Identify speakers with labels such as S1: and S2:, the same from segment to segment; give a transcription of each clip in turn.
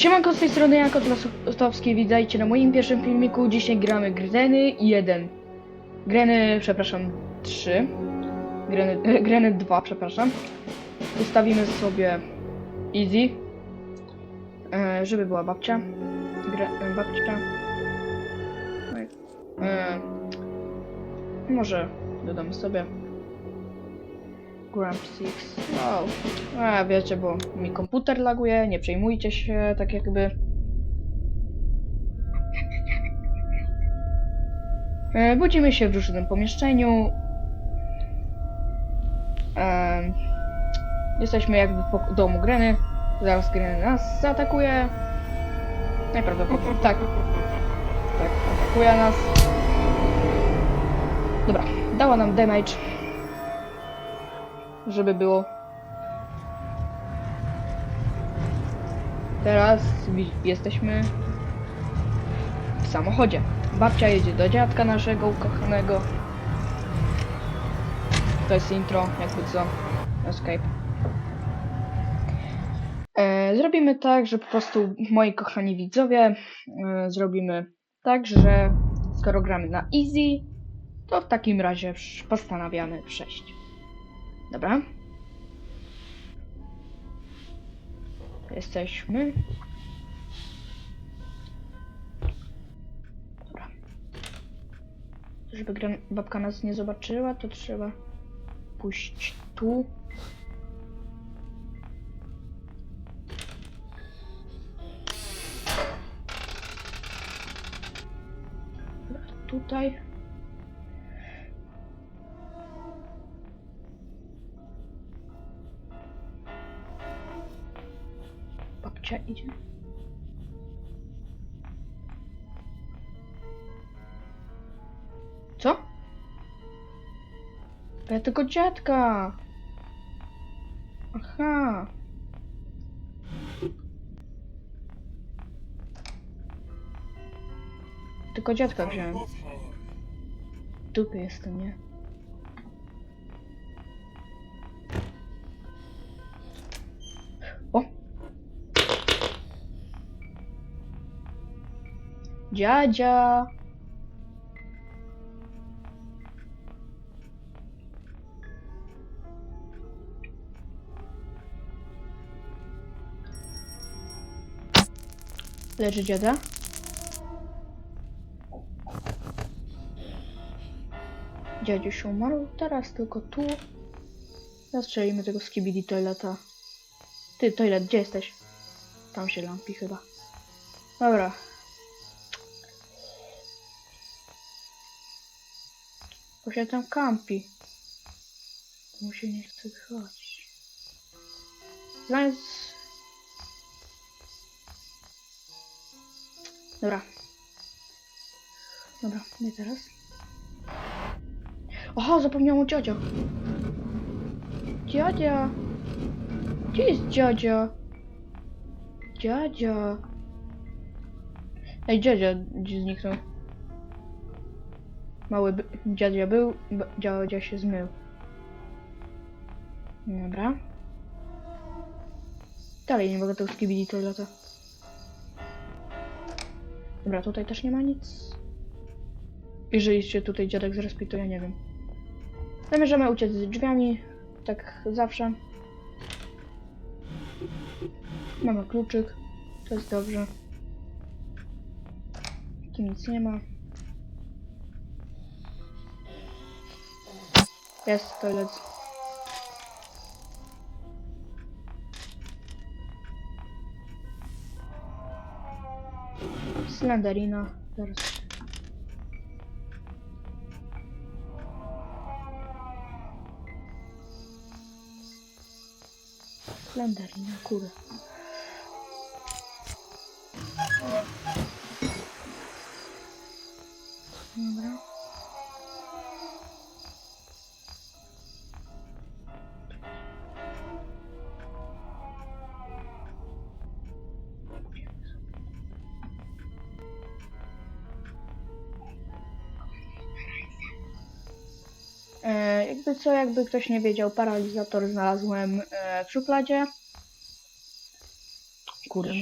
S1: Siemanko, z tej strony Jako Lasowski, witajcie na moim pierwszym filmiku. Dzisiaj gramy Greny 1. Greny, przepraszam, 3. Greny, e, Greny 2, przepraszam. Ustawimy sobie Easy. E, żeby była babcia. Gre, babcia. E, może dodamy sobie Grump 6. Wow. A wiecie, bo mi komputer laguje, nie przejmujcie się, tak jakby. E, budzimy się w różnym pomieszczeniu. Em, jesteśmy jakby w pok- domu Greny. Zaraz Greny nas zaatakuje. Najprawdopodobniej tak. Tak, atakuje nas. Dobra, dała nam damage żeby było. Teraz jesteśmy w samochodzie. Babcia jedzie do dziadka naszego ukochanego. To jest intro, jakby co. Escape. E, zrobimy tak, że po prostu moi kochani widzowie e, zrobimy tak, że skoro gramy na easy, to w takim razie postanawiamy przejść. Dobra. Jesteśmy. Dobra. Żeby babka nas nie zobaczyła, to trzeba pójść tu. Tutaj. Babcia idzie. Co? Ja tylko dziadka. Aha. Tylko dziadka wziąłem. W dupie jestem, nie? Dziadzia! Leży dziada? Dziadziu się umarł, teraz tylko tu. Zastrzelimy tego skibidi toileta. Ty, toilet, gdzie jesteś? Tam się lampi chyba. Dobra. Bo się tam kampi. Mu się nie chce wychodzić. Znając... Dobra. Dobra, nie teraz. Aha, zapomniałam o dziadzia. Dziadzia. Gdzie jest dziadzia? Dziadzia. Ej, dziadzia gdzie zniknął? Mały dziadzia był, dziadzia się zmył. Dobra. Dalej nie mogę tego skibidi toileta. Dobra, tutaj też nie ma nic. Jeżeli się tutaj dziadek zrespi, to ja nie wiem. Zamierzamy uciec z drzwiami, tak zawsze. Mamy kluczyk, to jest dobrze. Tu nic nie ma. Jest toilet. Slenderina. Zaraz. Slenderina, kurde. Dobra. Jakby co, jakby ktoś nie wiedział, paralizator znalazłem e, w szufladzie. Kurde.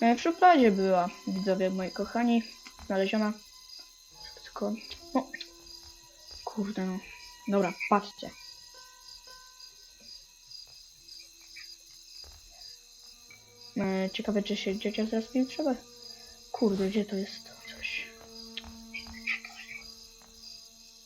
S1: E, W szufladzie była, widzowie moi kochani, znaleziona. Tylko, no, kurde no. Dobra, patrzcie. E, Ciekawe, czy się dziecia zrespił trzeba. Kurde, gdzie to jest coś?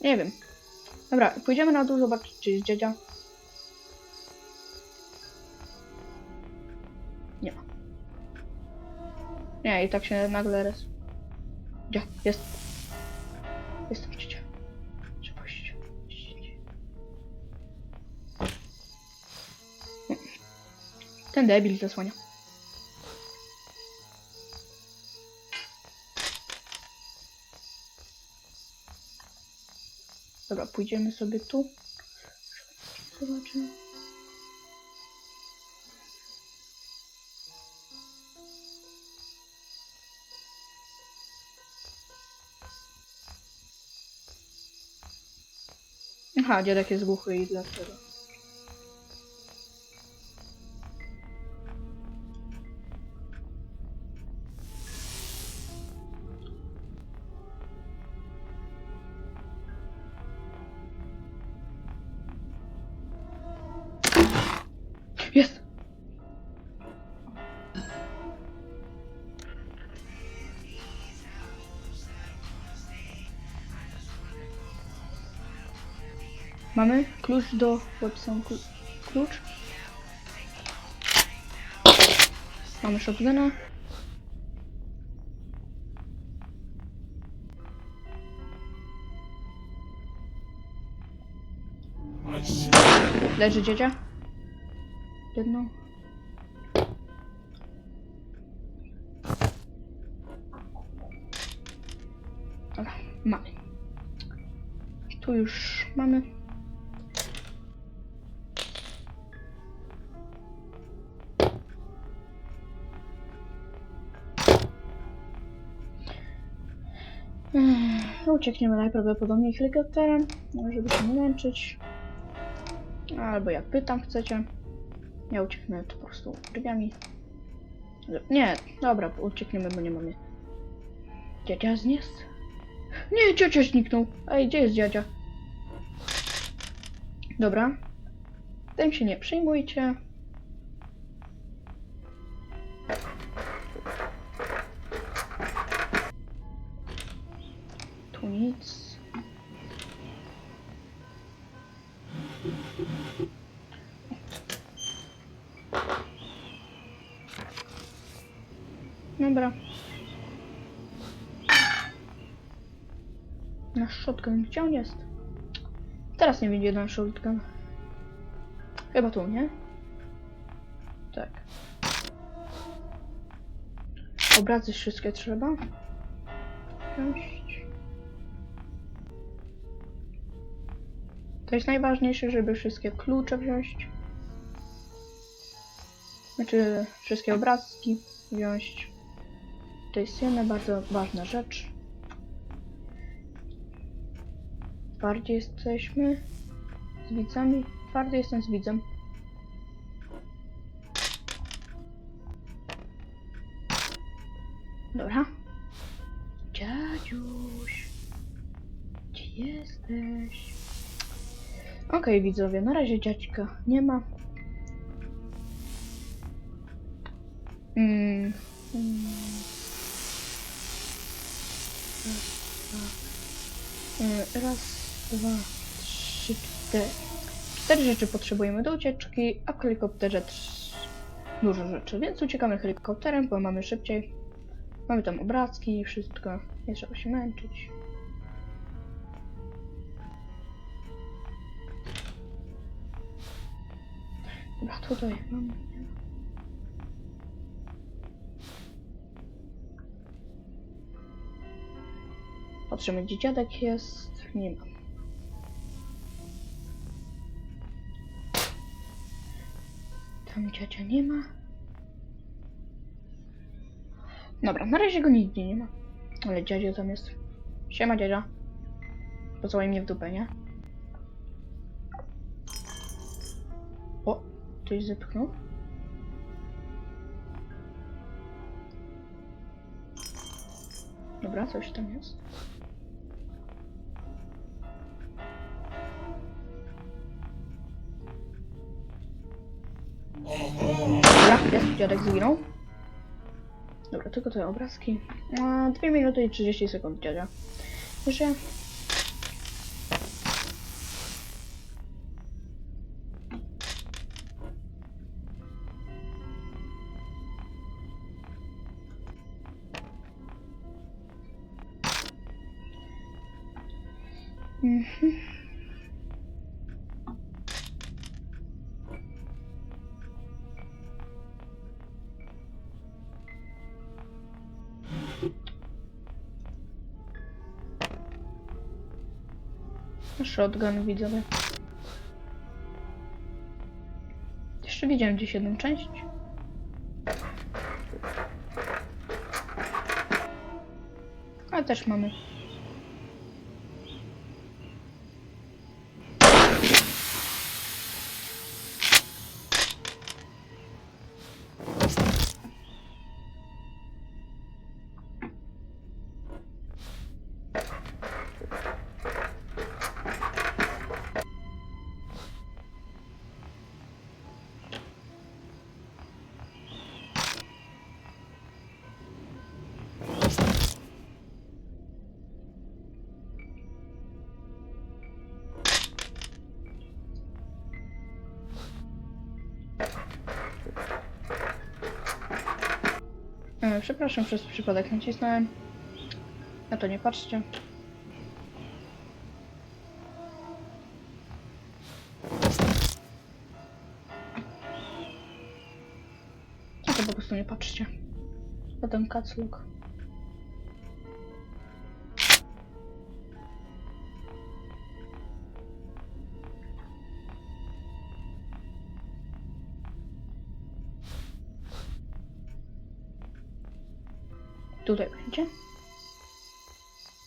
S1: Nie wiem. Dobra, pójdziemy na dół zobaczyć, czy jest dziedzia. Nie ma. Nie, i tak się nagle res... Gdzie? Jest. Jest. Trzeba iść. iść. Ten debil zasłania. Dobra, pójdziemy sobie tu. Zobaczymy. Aha, dziadek jest głuchy i dlatego. Mamy klucz do klu- klucz. Mamy shotguna. Leży dziedzia. Jedno. Dobra, mamy. Tu już mamy. Uciekniemy najprawdopodobniej helikopterem, no, żeby się nie męczyć. Albo jak pytam chcecie. Ja ucieknę to po prostu drzwiami. Nie, dobra, uciekniemy, bo nie mamy. Dziadzia zniest? Nie, ciocia zniknął. Ej, gdzie jest dziadzia? Dobra. Tym się nie przejmujcie. Dobra. Nasz shotgun, gdzie on jest? Teraz nie będzie nasz shotgun. Chyba tu, nie? Tak. Obrazy wszystkie trzeba. Wziąć. To jest najważniejsze, żeby wszystkie klucze wziąć. Znaczy, wszystkie obrazki wziąć. To jest jedna bardzo ważna rzecz. Twardzie jesteśmy z widzami. Twardy jestem z widzem. Dobra. Dziadziuś. Gdzie jesteś? Okej, widzowie, na razie dziadźka nie ma. Mm. mm. Raz, dwa, trzy, cztery. Cztery rzeczy potrzebujemy do ucieczki, a w helikopterze trz- dużo rzeczy, więc uciekamy helikopterem, bo mamy szybciej. Mamy tam obrazki i wszystko. Nie trzeba się męczyć. Dobra, tutaj mamy. Patrzymy, gdzie dziadek jest. Nie ma. Tam ciocia nie ma. Dobra, na razie go nigdzie nie ma. Ale dziadzio tam jest. Siema dziadzia. Pocałuj mnie w dupę, nie? Ktoś zepchnął. Dobra, coś tam jest. Dobra, jest, dziadek zginął. Dobra, tylko te obrazki. A, 2 minuty i 30 sekund, dziadzia. Jeszcze. Shotgun widzowie. Jeszcze widziałem gdzieś jedną część. Ale też mamy. E, Przepraszam, przez przypadek nacisnąłem. Na to nie patrzcie. Na to po prostu nie patrzcie. Potem kacluk. Tutaj będzie.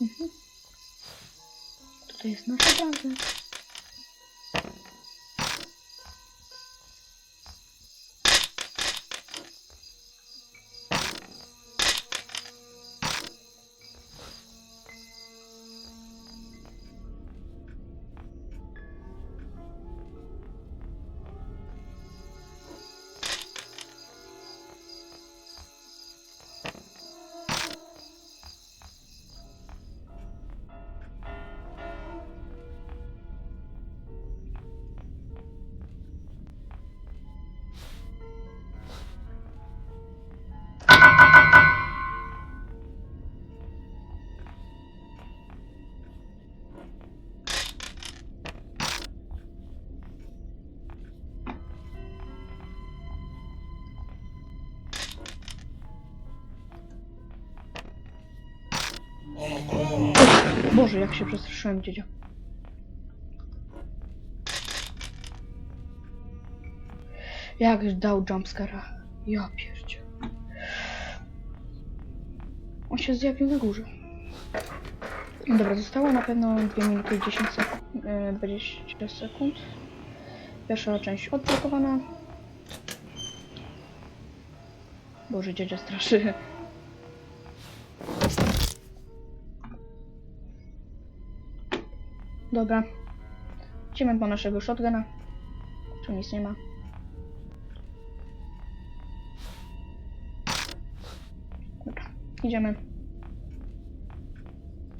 S1: Mhm. Tutaj jest nasza baza. Boże, jak się przestraszyłem, dziedzio. Jak dał jumpscara. Ja pierdzie. On się zjawił na górze. Dobra, zostało na pewno 2 minuty i 10 sekund. 20 sekund. Pierwsza część odblokowana. Boże, dziedzia straszy. Dobra. Idziemy po naszego shotguna. Tu nic nie ma. Dobra, idziemy.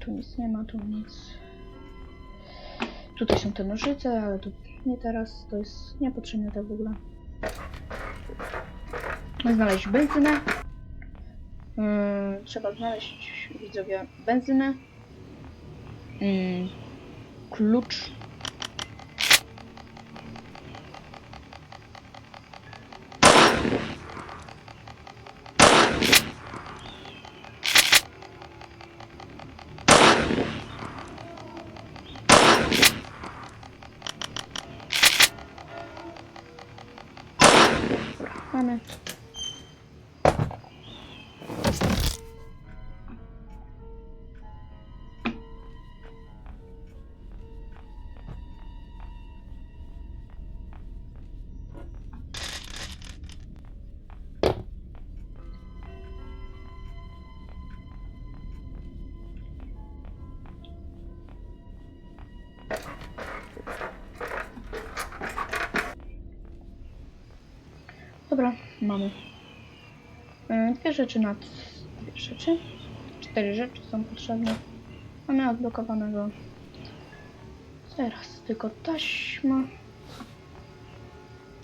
S1: Tu nic nie ma, tu nic. Tutaj są te nożyce, ale to nie teraz, to jest niepotrzebne tak w ogóle. Znaleźć benzynę. Yy, trzeba znaleźć, widzowie, benzynę. Yy, klucz. Mamy e, dwie rzeczy na dwie rzeczy. Cztery rzeczy są potrzebne. Mamy odblokowanego. Teraz tylko taśma.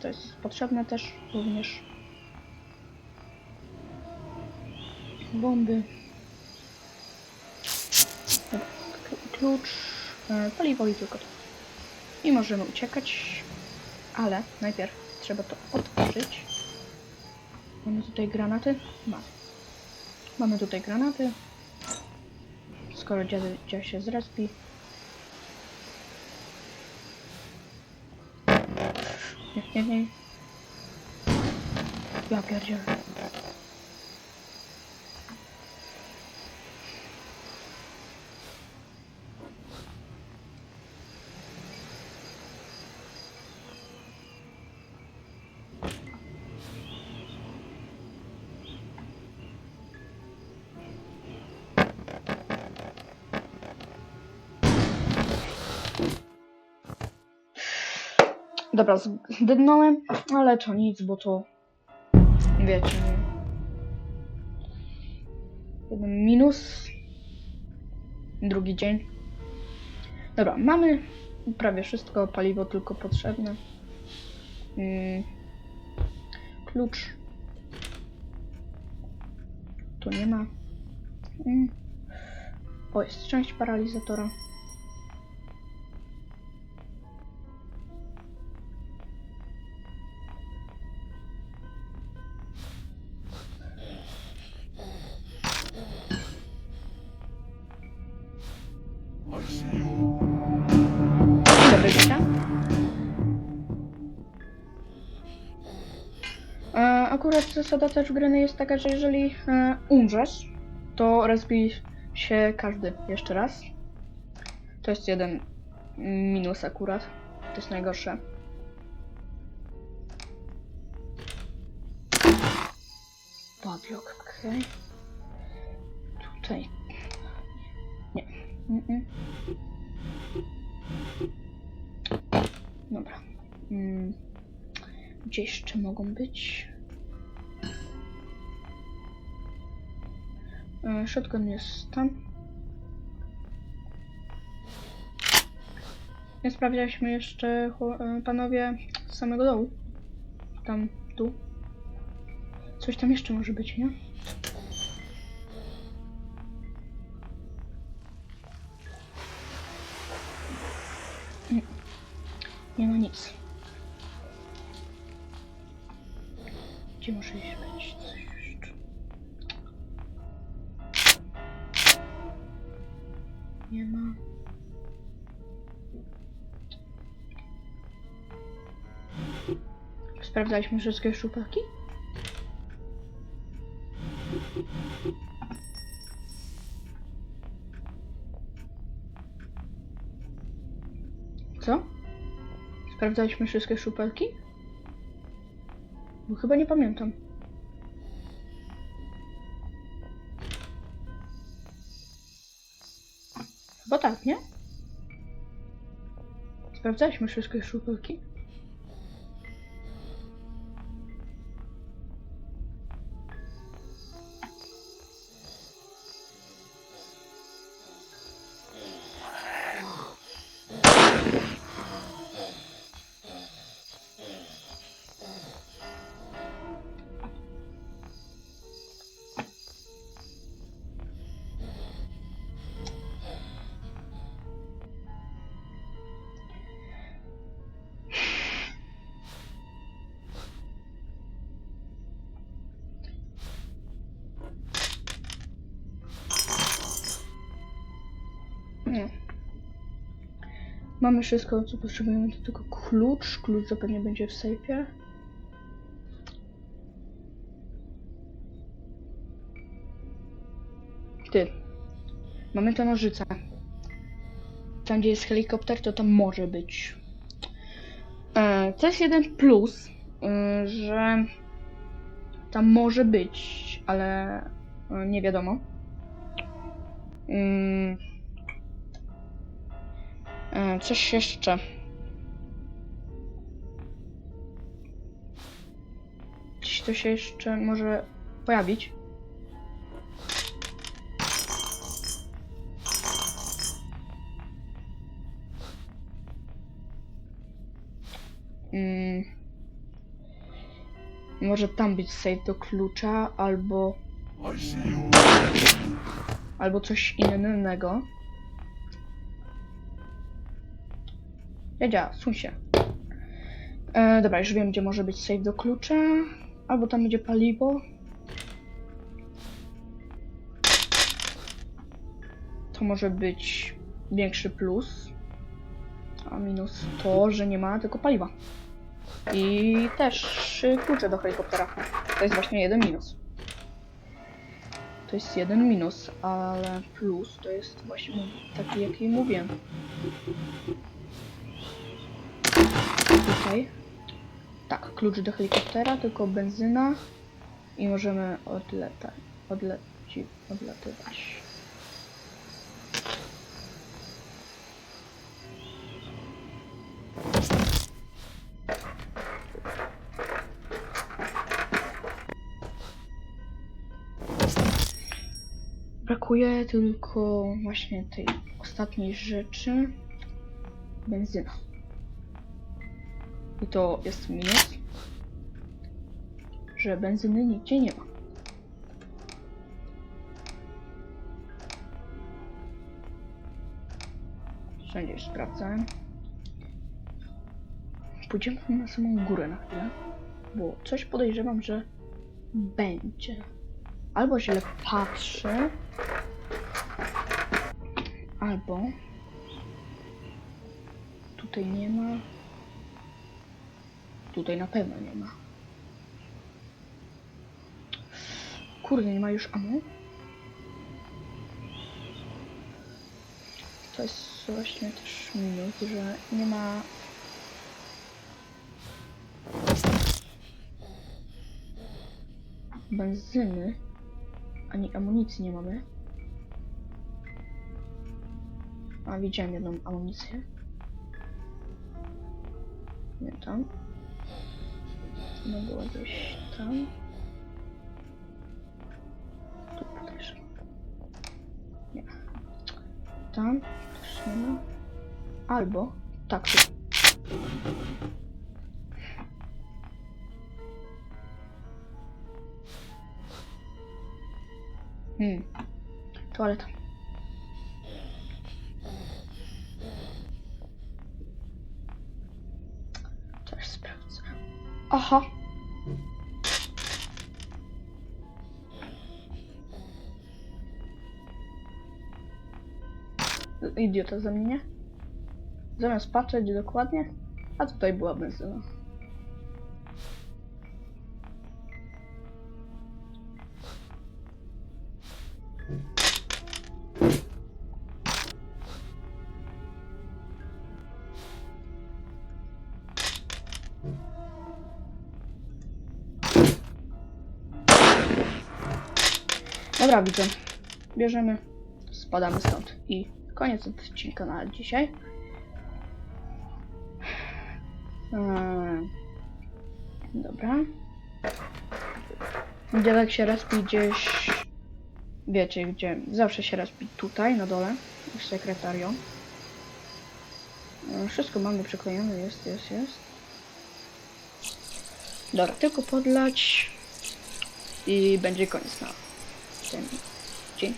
S1: To jest potrzebne też również. Bomby. Klucz, e, paliwo i tylko to. I możemy uciekać, ale najpierw trzeba to otworzyć. Mamy tutaj granaty? Mamy. Mamy tutaj granaty. Skoro dziad się zrespi. Nie, nie, nie. Ja pierdzielę. Dobra, zdydnąłem, ale to nic, bo to wiecie? Jeden minus, drugi dzień. Dobra, mamy prawie wszystko, paliwo tylko potrzebne. Mm. Klucz. Tu nie ma. Mm. O, jest część paralizatora. Zasada też gry jest taka, że jeżeli e, umrzesz, to respi się każdy jeszcze raz. To jest jeden minus akurat. To jest najgorsze. Padlock, okej. Tutaj. Nie. Mm -mm. Dobra. Mm. Gdzie jeszcze mogą być? Shotgun jest tam. Nie sprawdzaliśmy jeszcze, e, panowie, z samego dołu. Tam, tu. Coś tam jeszcze może być, nie? Nie, nie ma nic. Gdzie może iść Sprawdzaliśmy wszystkie szupaki? Co? Sprawdzaliśmy wszystkie szupelki? Bo chyba nie pamiętam. Chyba tak, nie? Sprawdzaliśmy wszystkie szupelki. Mamy wszystko, co potrzebujemy, to tylko klucz. Klucz zapewne będzie w sejfie. Ty. Mamy tę nożycę. Tam, gdzie jest helikopter, to tam może być. E, to jest jeden plus, e, że tam może być, ale e, nie wiadomo. Mm. E, Coś jeszcze. coś, co się jeszcze może pojawić. Mm. Może tam być save do klucza, albo... Albo coś innego. Jadzia, suń się. E, dobra, już wiem, gdzie może być save do klucza. Albo tam będzie paliwo. To może być większy plus. A minus to, że nie ma tylko paliwa. I też klucze do helikoptera. To jest właśnie jeden minus. To jest jeden minus, ale plus to jest właśnie taki, jaki mówiłem. Tutaj. Tak, klucz do helikoptera, tylko benzyna i możemy odletać, odleci, odlatywać. Brakuje tylko właśnie tej ostatniej rzeczy. Benzyna. To jest minus, że benzyny nigdzie nie ma. Wszędzie już sprawdzałem. Pójdziemy na samą górę na chwilę, bo coś podejrzewam, że będzie. Albo źle patrzę, albo tutaj nie ma. Tutaj na pewno nie ma. Kurde, nie ma już amu? To jest właśnie też minus, że nie ma... benzyny, ani amunicji nie mamy. A, widziałem jedną amunicję. Nie tam. No było gdzieś tam. Tu też. Nie. Tam też nie ma. Albo tak. Tu. Hmm. Toaleta. Idiota ze mnie. Zamiast patrzeć dokładnie, a tutaj była benzyna. Dobra, widzę. Bierzemy, spadamy stąd i koniec odcinka na dzisiaj. Eee, dobra. Dziadek się respi gdzieś... Wiecie gdzie? Zawsze się respi tutaj, na dole. W sekretarią. Eee, Wszystko mamy przyklejone, jest, jest, jest. Dobra, tylko podlać i będzie koniec na ten dzień.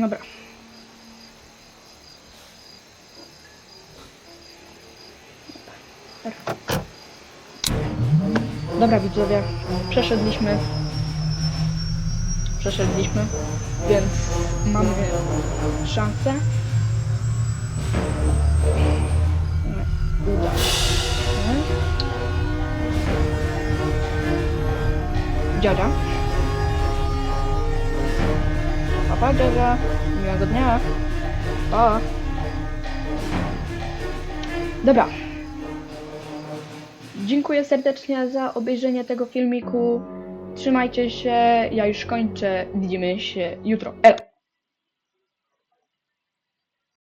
S1: Dobra. Dobra widzowie, przeszedliśmy. Przeszedliśmy, więc mamy szansę. Uda się. Dziadzia. Papa, dziadzia. Miłego dnia. Pa. Dobra. Dziękuję serdecznie za obejrzenie tego filmiku. Trzymajcie się, ja już kończę. Widzimy się jutro. Elo.